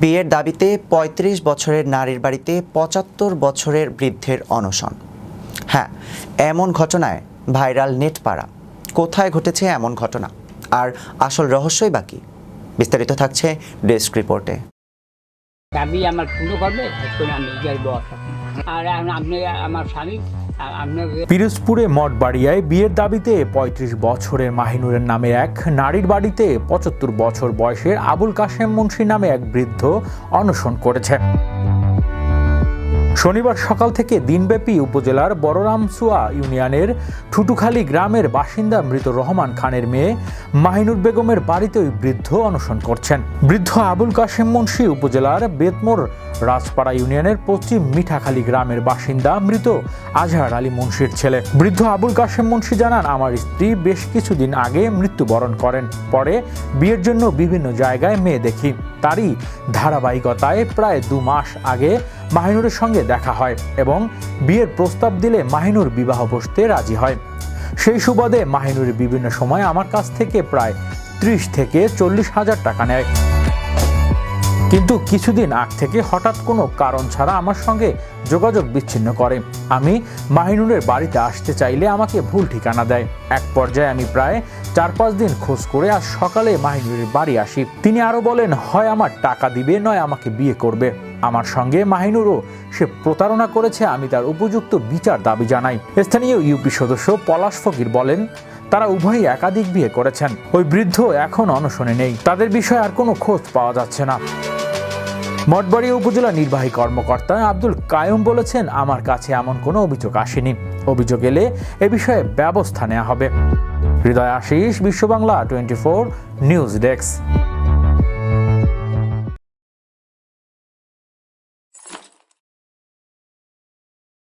বিয়ের দাবিতে ৩৫ বছরের নারীর বাড়িতে পঁচাত্তর বছরের বৃদ্ধের অনশন। হ্যাঁ এমন ঘটনায় ভাইরাল নেট পাড়া কোথায় ঘটেছে এমন ঘটনা? আর আসল রহস্যই বাকি বিস্তারিত থাকছে ডেস্ক রিপোর্টে। আমার আর আমার স্বামী পিরোজপুরে মঠবাড়িয়ায় বিয়ের দাবিতে ৩৫ বছরের মাহিনুরের নামে এক নারীর বাড়িতে পঁচাত্তর বছর বয়সের আবুল কাশেম মুন্সি নামে এক বৃদ্ধ অনশন করেছে। শনিবার সকাল থেকে দিনব্যাপী উপজেলার বড়রামসুয়া ইউনিয়নের ঠুটুখালী গ্রামের বাসিন্দা মৃত রহমান খানের মেয়ে মাহিনুর বেগমের বাড়িতে ওই বৃদ্ধ অনশন করছেন। বৃদ্ধ আবুল কাশেম মুন্সি উপজেলার বেতমোর রাজপাড়া ইউনিয়নের পশ্চিম মিঠাখালী গ্রামের বাসিন্দা মৃত আজহার আলী মুন্সির ছেলে। বৃদ্ধ আবুল কাশেম মুন্সি জানান, আমার স্ত্রী বেশ কিছুদিন আগে মৃত্যুবরণ করেন। পরে বিয়ের জন্য বিভিন্ন জায়গায় মেয়ে দেখি। তারই ধারাবাহিকতায় প্রায় দু মাস আগে মাহিনুরের সঙ্গে দেখা হয় এবং বিয়ের প্রস্তাব দিলে মাহিনুর বিবাহ বসতে রাজি হয়। সেই সুবাদে মাহিনুর বিভিন্ন সময় আমার কাছ থেকে প্রায় ত্রিশ থেকে চল্লিশ হাজার টাকা নেয়। কিন্তু কিছুদিন আগ থেকে হঠাৎ কোনো কারণ ছাড়া আমার সঙ্গে যোগাযোগ বিচ্ছিন্ন করে। আমি মাহিনুরের বাড়িতে আসতে চাইলে আমাকে ভুল ঠিকানা দেয়। এক পর্যায়ে আমি প্রায় চার পাঁচ দিন খোঁজ করে আজ সকালে মাহিনুরের বাড়ি আসি। তিনি আরও বলেন, হয় আমার টাকা দিবে, নয় আমাকে বিয়ে করবে। আমার সঙ্গে মাহিনুরও সে প্রতারণা করেছে, আমি তার উপযুক্ত বিচার দাবি জানাই। স্থানীয় ইউপি সদস্য পলাশ ফকির বলেন, তারা উভয়ই একাধিক বিয়ে করেছেন। ওই বৃদ্ধ এখন অনশনে নেই। তাদের বিষয়ে আর কোনো খোঁজ পাওয়া যাচ্ছে না। মঠবাড়িয়া উপজেলা নির্বাহী কর্মকর্তা আব্দুল কায়ুম বলেছেন, আমার কাছে এমন কোনো অভিযোগ আসেনি। অভিযোগ এলে এ বিষয়ে ব্যবস্থা নেওয়া হবে। Hriday Ashis Bishwa Bangla twenty four news desk.